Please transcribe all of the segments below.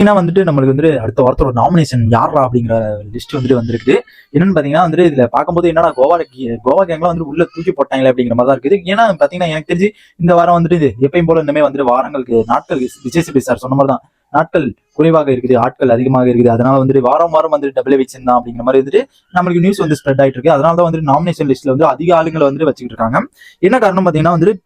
ஏன்னா வந்துட்டு நம்மளுக்கு வந்து அடுத்த வாரத்தோட நாமினேஷன் யாரா அப்படிங்கிற லிஸ்ட் வந்துட்டு வந்திருக்குது. என்னன்னு பார்த்தீங்கன்னா வந்து இதில் பார்க்கும்போது என்னடா கோவா கோவா கேங்லாம் வந்து உள்ள தூக்கி போட்டாங்களே அப்படிங்கிற மாதிரி தான் இருக்குது. ஏன்னா பார்த்தீங்கன்னா எனக்கு தெரிஞ்சு இந்த வாரம் வந்துட்டு இது எப்பயும் போல இனிமே வந்துட்டு வாரங்களுக்கு நாட்கள் விஜய் சிபி சார் சொன்ன மாதிரி தான் நாட்கள் குறைவாக இருக்குது ஆட்கள் அதிகமாக இருக்குது. அதனால வந்துட்டு வாரம் வாரம் வந்துட்டு டபுள் எவிக்ஷன் தான் அப்படிங்கிற மாதிரி வந்துட்டு நம்மளுக்கு நியூஸ் வந்து ஸ்ப்ரெட் ஆயிட்டு இருக்கு. அதனால தான் வந்துட்டு நாமினேஷன் லிஸ்ட்ல வந்து அதிக ஆளுங்களை வந்துட்டு வச்சுக்கிட்டு இருக்காங்க. என்ன காரணம் பார்த்தீங்கன்னா வந்துட்டு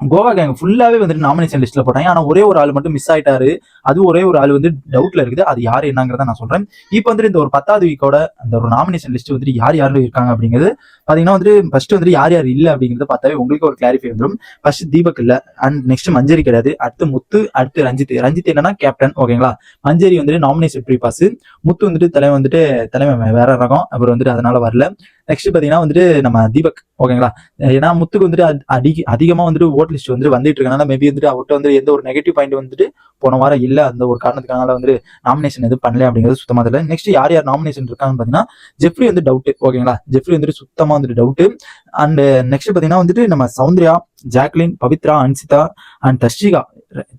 கோவா கேங் ஃபுல்லாவே வந்துட்டு நாமினேஷன் லிஸ்ட்ல போட்டாங்க. ஆனா ஒரே ஒரு ஆள் மட்டும் மிஸ் ஆயிட்டாரு. அது ஒரே ஒரு ஆள் வந்து டவுட்ல இருக்குது. அது யார் என்னங்கிறத நான் சொல்றேன். இப்போ வந்துட்டு இந்த ஒரு பத்தாவது வீக்கோட அந்த ஒரு நாமினேஷன் லிஸ்ட் வந்துட்டு யார் யாரும் இருக்காங்க அப்படிங்கிறது பாத்தீங்கன்னா வந்துட்டு ஃபர்ஸ்ட் வந்துட்டு யார் யார் இல்லை அப்படிங்கறத பார்த்தாவே உங்களுக்கு ஒரு கிளாரிஃபை வந்துடும் ஃபர்ஸ்ட் தீபக் இல்ல. அண்ட் நெக்ஸ்ட் மஞ்சரி கிடையாது. அடுத்து முத்து அடுத்து ரஞ்சித். ரஞ்சித் என்னன்னா கேப்டன் ஓகேங்களா மஞ்சரி வந்துட்டு நாமினேஷன் ப்ரீ பாஸ் முத்து வந்துட்டு தலைவன் வந்துட்டு தலைமை வேற ரகம். அவர் வந்துட்டு அதனால வரல. நெக்ஸ்ட் பாத்தீங்கன்னா வந்துட்டு நம்ம தீபக் ஓகேங்களா? ஏன்னா முத்துக்கு வந்துட்டு அதிக அதிகமா வந்துட்டு ஓட் லிஸ்ட் வந்து வந்துட்டு இருக்கனால மேபி வந்துட்டு அவர்கிட்ட வந்து எந்த ஒரு நெகட்டிவ் பாயிண்ட் வந்துட்டு போன வாரம் இல்ல. அந்த ஒரு காரணத்துக்கான வந்துட்டு நாமினேஷன் எதுவும் பண்ணல அப்படிங்கிறது சுத்தமா தெரியல. நெக்ஸ்ட் யார் யார் நாமினேஷன் இருக்காங்கன்னு பாத்தீங்கன்னா ஜெஃப்ரி வந்து டவுட் ஓகேங்களா? ஜெஃப்ரி வந்துட்டு சுத்தமா வந்துட்டு டவுட் அண்ட் நெக்ஸ்ட் பாத்தீங்கன்னா வந்துட்டு நம்ம Soundarya Jacqueline Pavithra Anshitha and Tharshika.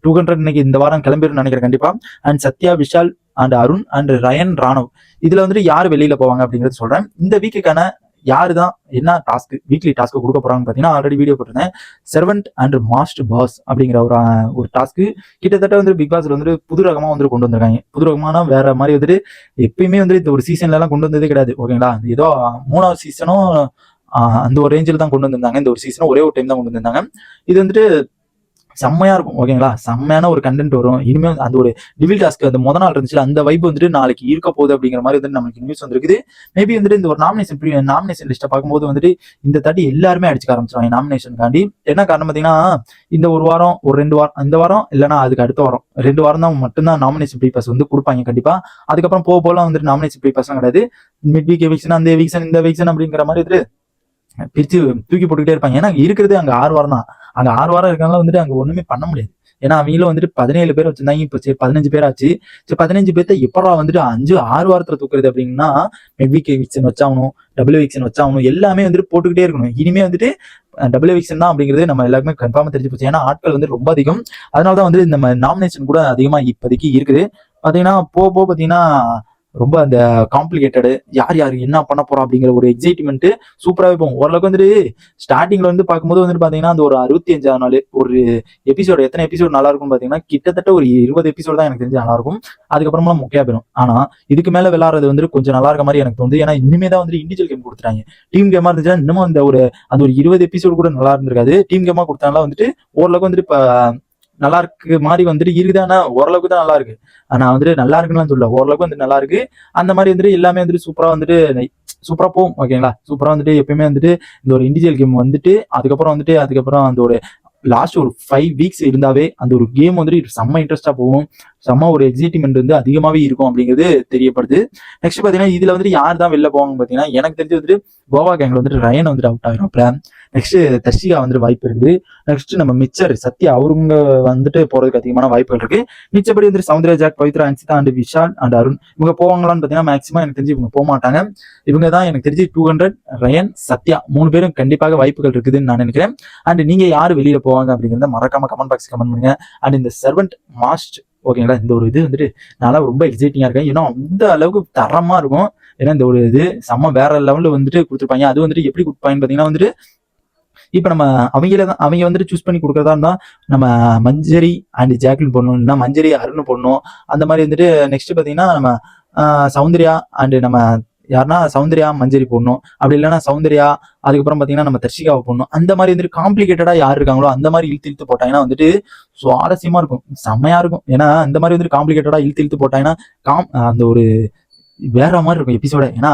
Two hundred இன்னைக்கு இந்த வாரம் கிளம்பிடும் நினைக்கிறேன் கண்டிப்பா. And Sathya Vishal and Arun and Rayan Raanav இதுல வந்துட்டு யார் வெளியில போவாங்க அப்படிங்கிறது சொல்றேன். இந்த வீக்குக்கான யாரு தான் என்ன டாஸ்க் வீக்லி டாஸ்க் கொடுக்க போறாங்கன்னு பாத்தீங்கன்னா ஆல்ரெடி வீடியோ போட்டிருந்தேன். செர்வன்ட் அண்ட் மாஸ்ட் பாஸ் அப்படிங்கிற ஒரு ஒரு டாஸ்க்கு கிட்டத்தட்ட வந்து பிக் பாஸ்ல வந்துட்டு புது ரகமா வந்து கொண்டு வந்திருக்காங்க. புது ரகமான வேற மாதிரி வந்துட்டு எப்பயுமே வந்து இந்த ஒரு சீசன்ல எல்லாம் கொண்டு வந்ததே கிடையாது. ஓகேங்களா ஏதோ மூணாவது சீசனும் அந்த ஒரு ரேஞ்சில் தான் கொண்டு வந்திருந்தாங்க. இந்த ஒரு சீசனும் ஒரே ஒரு டைம் தான் கொண்டு வந்திருந்தாங்க. இது வந்துட்டு செம்மையா இருக்கும் ஓகேங்களா செம்மையான ஒரு கண்டென்ட் வரும். இனிமே அந்த ஒரு டிவில் டாஸ்க் அந்த முத நாள் இருந்துச்சு அந்த வைப் வந்துட்டு நாளைக்கு இருக்க போகுது அப்படிங்கிற மாதிரி வந்து நமக்கு நியூஸ் வந்திருக்குது. மேபி வந்துட்டு இந்த ஒரு நாமினேஷன் நாமினேஷன் லிஸ்ட்டை பார்க்கும்போது வந்துட்டு இந்த தாட்டி எல்லாருமே அடிச்சுக்க ஆரம்பிச்சிருவாங்க நாமினேஷனுக்காண்டி என்ன காரணம் பார்த்தீங்கன்னா இந்த ஒரு வாரம் ஒரு ரெண்டு வாரம் இந்த வாரம் இல்லைன்னா அதுக்கு அடுத்த வாரம். ரெண்டு வாரம் தான் மட்டும்தான் நாமினேஷன் ப்ரீபாஸ் வந்து கொடுப்பாங்க கண்டிப்பா. அதுக்கப்புறம் போக போல வந்துட்டு நாமினேஷன் ப்ரீ கிடையாது. மிட் வீக் எவிக்ஷன் அந்த எவிக்ஷன் இந்த எவிக்ஷன் அப்படிங்கிற மாதிரி வந்துட்டு பிரிச்சு தூக்கி போட்டுக்கிட்டே இருப்பாங்க. ஏன்னா இருக்கிறது அங்க ஆறு வாரம் தான். அங்கே ஆறு வாரம் இருக்காங்களா வந்துட்டு அங்கே ஒன்றுமே பண்ண முடியாது. ஏன்னா அவங்களும் வந்துட்டு பதினேழு பேர் வச்சிருந்தாங்க. இப்போ சரி பதினஞ்சு பேர் ஆச்சு. சரி பதினஞ்சு பேர்த்த எப்படா வந்துட்டு அஞ்சு ஆறு வாரத்தில் தூக்குறது அப்படின்னா மெட்விக் எவிக்ஷன் வச்சாகணும் டபுள்யூ எவிக்ஷன் வச்சாகணும் எல்லாமே வந்துட்டு போட்டுக்கிட்டே இருக்கணும். இனிமே வந்துட்டு டபுள்யூ எவிக்ஷன் தான் அப்படிங்கிறது நம்ம எல்லாருமே கன்ஃபார்மாக தெரிஞ்சு போச்சு. ஏன்னா ஆட்கள் வந்து ரொம்ப அதிகம். அதனால தான் வந்து நம்ம நாமினேஷன் கூட அதிகமாக இப்போதைக்கு இருக்குது. பார்த்தீங்கன்னா போக போக பார்த்தீங்கன்னா ரொம்ப அந்த காம்ப்ளிகேட்டடு யார் யார் என்ன பண்ண போறோம் அப்படிங்கிற ஒரு எக்ஸைட்மெண்ட் சூப்பராகவே போகும். ஓரளவுக்கு வந்துட்டு ஸ்டார்டிங்ல வந்து பார்க்கும்போது வந்துட்டு பாத்தீங்கன்னா அந்த ஒரு அறுபத்தி அஞ்சாவது நாள் ஒரு எபிசோடு எத்தனை எபிசோடு நல்லா இருக்கும் பாத்தீங்கன்னா கிட்டத்தட்ட ஒரு இருபது எபிசோடு தான் எனக்கு தெரிஞ்சு நல்லா இருக்கும். அதுக்கப்புறமா முக்கிய போயிடும். ஆனா இதுக்கு மேல விளாடுறது வந்து கொஞ்சம் நல்லா இருக்க மாதிரி எனக்கு தோணுது. ஏன்னா இனிமே தான் வந்து இண்டிவிஜுவல் கேம் கொடுத்துட்டாங்க. டீம் கேமா இருந்துச்சுன்னா இன்னமும் அந்த ஒரு அந்த ஒரு இருபது எபிசோடு கூட நல்லா இருந்திருக்காது. டீம் கேமா கொடுத்தாங்களா வந்துட்டு ஓரளவுக்கு வந்துட்டு இப்போ நல்லா இருக்கு மாதிரி வந்துட்டு இருக்குது. ஆனா ஓரளவுக்கு தான் நல்லா இருக்கு. ஆனா வந்துட்டு நல்லா இருக்குன்னு சொல்ல ஓரளவுக்கு வந்து நல்லா இருக்கு. அந்த மாதிரி வந்துட்டு எல்லாமே வந்துட்டு சூப்பரா வந்துட்டு சூப்பரா போகும் ஓகேங்களா சூப்பரா வந்துட்டு எப்பயுமே வந்துட்டு இந்த ஒரு இண்டிவிஜுவல் கேம் வந்துட்டு அதுக்கப்புறம் வந்துட்டு அதுக்கப்புறம் அந்த ஒரு லாஸ்ட் ஒரு ஃபைவ் வீக்ஸ் இருந்தாவே அந்த ஒரு கேம் வந்துட்டு செம்ம இன்ட்ரெஸ்டா போகும். செம்ம ஒரு எக்ஸைட்மெண்ட் வந்து அதிகமாகவே இருக்கும் அப்படிங்கிறது தெரியப்படுது. நெக்ஸ்ட் பார்த்தீங்கன்னா இதில் வந்துட்டு யார் தான் வெளில போவாங்க பார்த்தீங்கன்னா எனக்கு தெரிஞ்சு வந்துட்டு கோவா கேங்கில் வந்துட்டு ரயன் வந்துட்டு அவுட் ஆகிறாப்ல நெக்ஸ்ட் தர்ஷிகா வந்துட்டு வாய்ப்பு இருக்குது. நெக்ஸ்ட் நம்ம மிச்சர் சத்யா அவருங்க வந்துட்டு போறதுக்கு அதிகமான வாய்ப்புகள் இருக்கு. மிச்சப்படி வந்துட்டு Soundarya Jack Pavithra Anshitha and Vishal and Arun இவங்க போவாங்களான்னு பார்த்தீங்கன்னா மேக்ஸிமம் எனக்கு தெரிஞ்சு இவங்க போக மாட்டாங்க இவங்க தான் எனக்கு தெரிஞ்சு டூ ஹண்ட்ரட் ரயன் சத்யா மூணு பேரும் கண்டிப்பாக வாய்ப்புகள் இருக்குதுன்னு நான் நினைக்கிறேன். அண்ட் நீங்க யார் வெளியில போவாங்க அப்படிங்கறத மறக்காம கமெண்ட் பாக்ஸ் கமெண்ட் பண்ணுங்க. அண்ட் இந்த சர்வெண்ட் மாஸ்ட் ஓகேங்களா? இந்த ஒரு இது வந்துட்டு நல்லா ரொம்ப எக்ஸைட்டிங்காக இருக்கேன். ஏன்னா அந்த அளவுக்கு தரமாக இருக்கும். ஏன்னா இந்த ஒரு இது செம்ம வேற லெவலில் வந்துட்டு கொடுத்துருப்பாங்க. அது வந்துட்டு எப்படி கொடுப்பாங்கன்னு பார்த்தீங்கன்னா வந்துட்டு இப்போ நம்ம அவங்கள தான் அவங்க வந்துட்டு சூஸ் பண்ணி கொடுக்கறதா இருந்தால் நம்ம மஞ்சரி அண்ட் ஜாக்லின் போடணும். இல்லைன்னா மஞ்சரி அருண் போடணும். அந்த மாதிரி வந்துட்டு நெக்ஸ்ட் பார்த்தீங்கன்னா நம்ம சௌந்தர்யா அண்டு நம்ம யாருன்னா சௌந்தர்யா மஞ்சரி போடணும். அப்படி இல்லைன்னா சௌந்தர்யா அதுக்கப்புறம் பாத்தீங்கன்னா நம்ம தர்ஷிகாவை போடணும். அந்த மாதிரி வந்துட்டு காம்ப்ளிகேட்டடா யார் இருக்காங்களோ அந்த மாதிரி இழுத்து இழுத்து போட்டாங்கன்னா வந்துட்டு சுவாரஸ்யமா இருக்கும். செம்மையா இருக்கும். ஏன்னா அந்த மாதிரி வந்துட்டு காம்ப்ளிகேட்டடாக இழுத்து இழுத்து போட்டாங்கன்னா காம் அந்த ஒரு வேற மாதிரி இருக்கும் எபிசோட ஏன்னா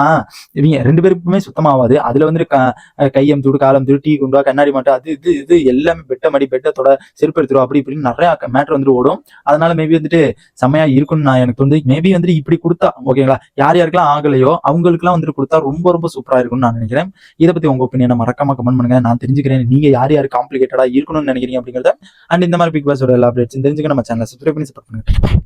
இவங்க ரெண்டு பேருக்குமே சுத்தமாவாது அதுல வந்துட்டு க- கையம் தூடு காலம் தூடு டீ குண்டா கண்ணாடி மாட்டா அது இது இது எல்லாமே பெட்ட மடி பெட்டத்தோட செருப்பு எடுத்துரும் அப்படி இப்படின்னு நிறைய மேட்ரு வந்துட்டு ஓடும். அதனால மேபி வந்துட்டு செம்மையா இருக்கும்னு நான் எனக்கு தோணுது. மேபி வந்துட்டு இப்படி கொடுத்தா ஓகேங்களா யார் யாருக்கெல்லாம் ஆகலையோ அவங்களுக்குலாம் வந்துட்டு கொடுத்தா ரொம்ப ரொம்ப சூப்பரா இருக்கும்னு நான் நினைக்கிறேன். இதை பத்தி உங்க ஒப்பீனியனை மறக்காம கமெண்ட் பண்ணுங்க. நான் தெரிஞ்சுக்கிறேன். நீங்க யார் யார் காம்ப்ளிகேட்டடா இருக்கணும்னு நினைக்கிறீங்க அப்படிங்கறத. அண்ட் இந்த மாதிரி பிக் பாஸோட எல்லா அப்டேட்ஸ் தெரிஞ்சுக்க நம்ம சேனலை சப்ஸ்கிரைப் பண்ணி சப்போர்ட் பண்ணுங்க.